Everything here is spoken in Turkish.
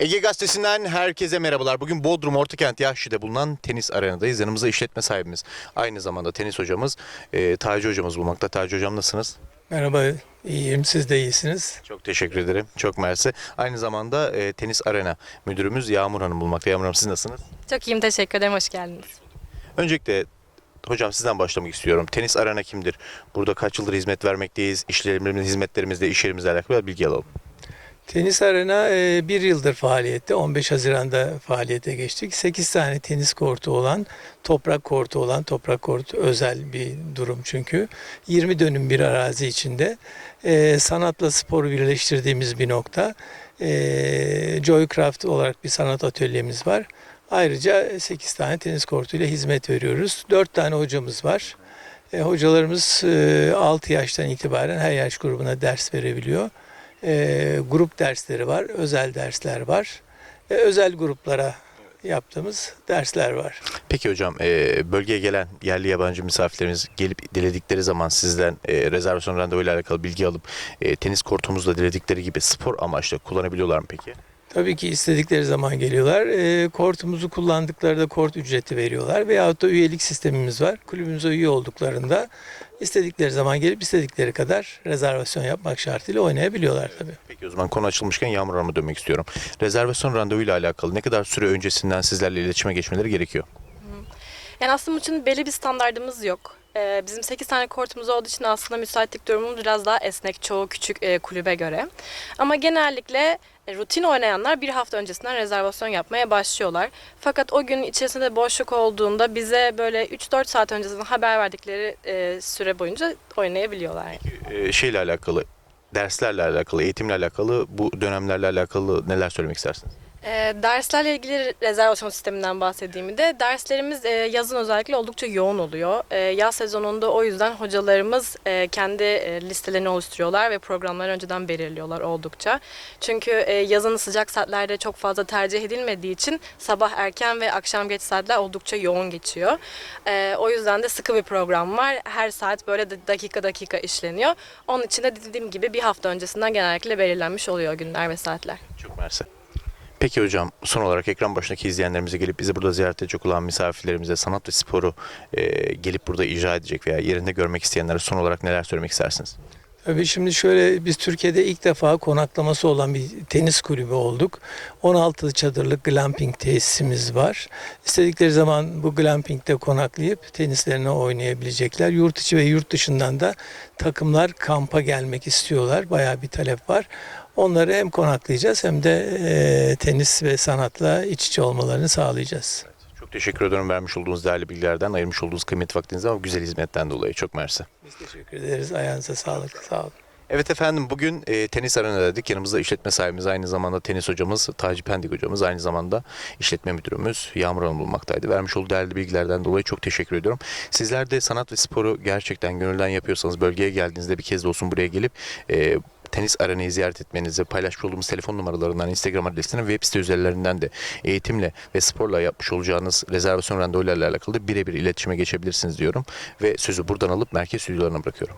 Ege Gazetesi'nden herkese merhabalar. Bugün Bodrum Ortakent Yahşi'de bulunan tenis arenadayız. Yanımızda işletme sahibimiz, aynı zamanda tenis hocamız, e, Taci hocamız bulmakta. Taci hocam nasılsınız? Merhaba, iyiyim. Siz de iyisiniz. Çok teşekkür ederim. Çok mersi. Aynı zamanda e, tenis arena müdürümüz Yağmur Hanım bulmakta. Yağmur Hanım siz nasılsınız? Çok iyiyim teşekkür ederim hoş geldiniz. Öncelikle hocam sizden başlamak istiyorum. Tenis arena kimdir? Burada kaç yıldır hizmet vermekteyiz? İşlerimiz, hizmetlerimizle, iş yerimizle alakalı bilgi alalım. Tenis Arena e, bir yıldır faaliyette. 15 Haziran'da faaliyete geçtik. 8 tane tenis kortu olan, toprak kortu olan, toprak kortu özel bir durum çünkü. 20 dönüm bir arazi içinde e, sanatla sporu birleştirdiğimiz bir nokta. E, Joycraft olarak bir sanat atölyemiz var. Ayrıca 8 tane tenis kortuyla hizmet veriyoruz. 4 tane hocamız var. E, hocalarımız e, 6 yaştan itibaren her yaş grubuna ders verebiliyor. E, grup dersleri var, özel dersler var. E, özel gruplara yaptığımız dersler var. Peki hocam e, bölgeye gelen yerli yabancı misafirlerimiz gelip diledikleri zaman sizden e, rezervasyon randevuyla alakalı bilgi alıp e, tenis kortumuzda diledikleri gibi spor amaçlı kullanabiliyorlar mı peki? Tabii ki istedikleri zaman geliyorlar. E, kortumuzu kullandıkları da kort ücreti veriyorlar. Veyahut da üyelik sistemimiz var. Kulübümüze üye olduklarında istedikleri zaman gelip istedikleri kadar rezervasyon yapmak şartıyla oynayabiliyorlar tabii. Peki o zaman konu açılmışken Yağmur Hanım'a dönmek istiyorum. Rezervasyon randevuyla alakalı ne kadar süre öncesinden sizlerle iletişime geçmeleri gerekiyor? Yani aslında için belli bir standardımız yok. Ee, bizim 8 tane kortumuz olduğu için aslında müsaitlik durumumuz biraz daha esnek çoğu küçük e, kulübe göre. Ama genellikle rutin oynayanlar bir hafta öncesinden rezervasyon yapmaya başlıyorlar. Fakat o gün içerisinde boşluk olduğunda bize böyle 3-4 saat öncesinden haber verdikleri e, süre boyunca oynayabiliyorlar. E, şeyle alakalı, derslerle alakalı, eğitimle alakalı, bu dönemlerle alakalı neler söylemek istersiniz? E, derslerle ilgili rezervasyon sisteminden bahsettiğimi de derslerimiz e, yazın özellikle oldukça yoğun oluyor. E, yaz sezonunda o yüzden hocalarımız e, kendi e, listelerini oluşturuyorlar ve programları önceden belirliyorlar oldukça. Çünkü e, yazın sıcak saatlerde çok fazla tercih edilmediği için sabah erken ve akşam geç saatler oldukça yoğun geçiyor. E, o yüzden de sıkı bir program var. Her saat böyle dakika dakika işleniyor. Onun için de dediğim gibi bir hafta öncesinden genellikle belirlenmiş oluyor günler ve saatler. Çok mersi. Peki hocam son olarak ekran başındaki izleyenlerimize gelip bizi burada ziyaret edecek olan misafirlerimize sanat ve sporu e, gelip burada icra edecek veya yerinde görmek isteyenlere son olarak neler söylemek istersiniz? Tabii şimdi şöyle biz Türkiye'de ilk defa konaklaması olan bir tenis kulübü olduk. 16 çadırlık glamping tesisimiz var. İstedikleri zaman bu glampingde konaklayıp tenislerini oynayabilecekler. Yurt içi ve yurt dışından da takımlar kampa gelmek istiyorlar. Bayağı bir talep var. Onları hem konaklayacağız hem de e, tenis ve sanatla iç içe olmalarını sağlayacağız. Teşekkür ederim vermiş olduğunuz değerli bilgilerden, ayırmış olduğunuz kıymetli vaktinizden ve güzel hizmetten dolayı. Çok mersi. Biz teşekkür ederiz. Ayağınıza sağlık. Sağ olun. Evet efendim bugün e, tenis arena dedik. Yanımızda işletme sahibimiz aynı zamanda tenis hocamız Taci Pendik hocamız aynı zamanda işletme müdürümüz Yağmur Hanım bulmaktaydı. Vermiş olduğu değerli bilgilerden dolayı çok teşekkür ediyorum. Sizler de sanat ve sporu gerçekten gönülden yapıyorsanız bölgeye geldiğinizde bir kez de olsun buraya gelip e, tenis arenayı ziyaret etmenizi, paylaşmış olduğumuz telefon numaralarından, Instagram adresinden, web site üzerlerinden de eğitimle ve sporla yapmış olacağınız rezervasyon randevularıyla alakalı birebir iletişime geçebilirsiniz diyorum. Ve sözü buradan alıp merkez stüdyolarına bırakıyorum.